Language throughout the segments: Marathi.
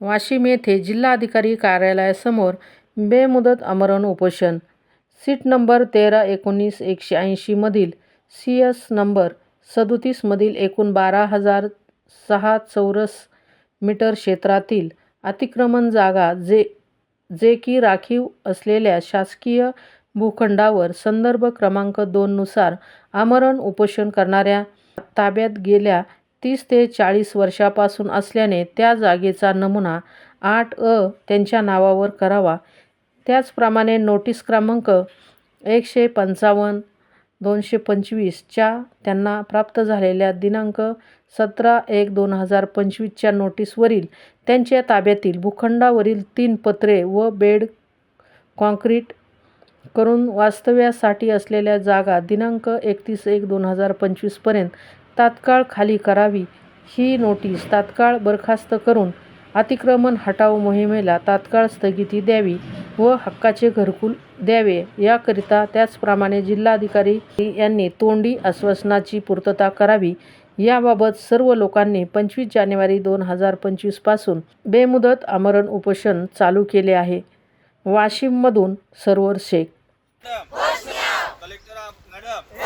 वाशिम येथे जिल्हाधिकारी कार्यालयासमोर बेमुदत आमरण उपोषण. सीट नंबर तेरा एकोणीस एकशे ऐंशीमधील सी एस नंबर सदोतीसमधील एकूण बारा हजार सहा चौरस मीटर क्षेत्रातील अतिक्रमण जागा जे जे की राखीव असलेल्या शासकीय भूखंडावर संदर्भ क्रमांक दोननुसार आमरण उपोषण करणाऱ्या ताब्यात गेल्या तीस ते चाळीस वर्षापासून असल्याने त्या जागेचा नमुना आठ अ त्यांच्या नावावर करावा. त्याचप्रमाणे नोटीस क्रमांक एकशे पंचावन्न दोनशे पंचवीसच्या त्यांना प्राप्त झालेल्या दिनांक सतरा एक दोन हजार पंचवीसच्या नोटीसवरील त्यांच्या ताब्यातील भूखंडावरील तीन पत्रे व बेड कॉन्क्रीट करून वास्तव्यासाठी असलेल्या जागा दिनांक एकतीस एक दोन हजार पंचवीसपर्यंत तात्काळ खाली करावी ही नोटीस तात्काळ बरखास्त करून अतिक्रमण हटाव मोहिमेला तात्काळ स्थगिती द्यावी व हक्काचे घरकुल द्यावे. याकरिता त्याचप्रमाणे जिल्हाधिकारी यांनी तोंडी आश्वासनाची पूर्तता करावी. याबाबत सर्व लोकांनी पंचवीस जानेवारी दोन हजार पंचवीसपासून बेमुदत आमरण उपोषण चालू केले आहे. वाशिममधून सर्वर शेख. Collector madam.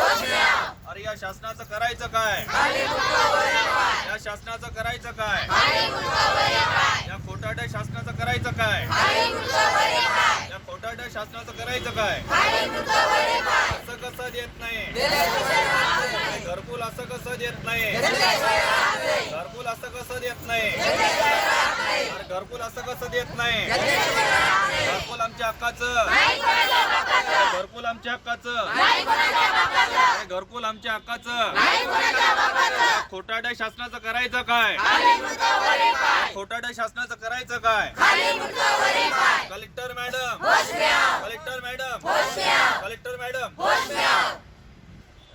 अरे या शासनाचं करायचं काय? या शासनाचं करायचं काय? या शासनाचं करायचं काय? या शासनाचं करायचं काय? असं कसं देत नाही? घरकुल असं कसं देत नाही? घरकुल असं कसं देत नाही? घरकुल असं कसं देत नाही? घरकुल आमच्या हक्काचं. घरकुल आमच्या हक्काचं. घरकुल आमच्या हक्काचं. खोटाड्या शासनाचं करायचं काय? खोटाड्या शासनाचं करायचं काय? Collector madam. Collector madam. Collector madam.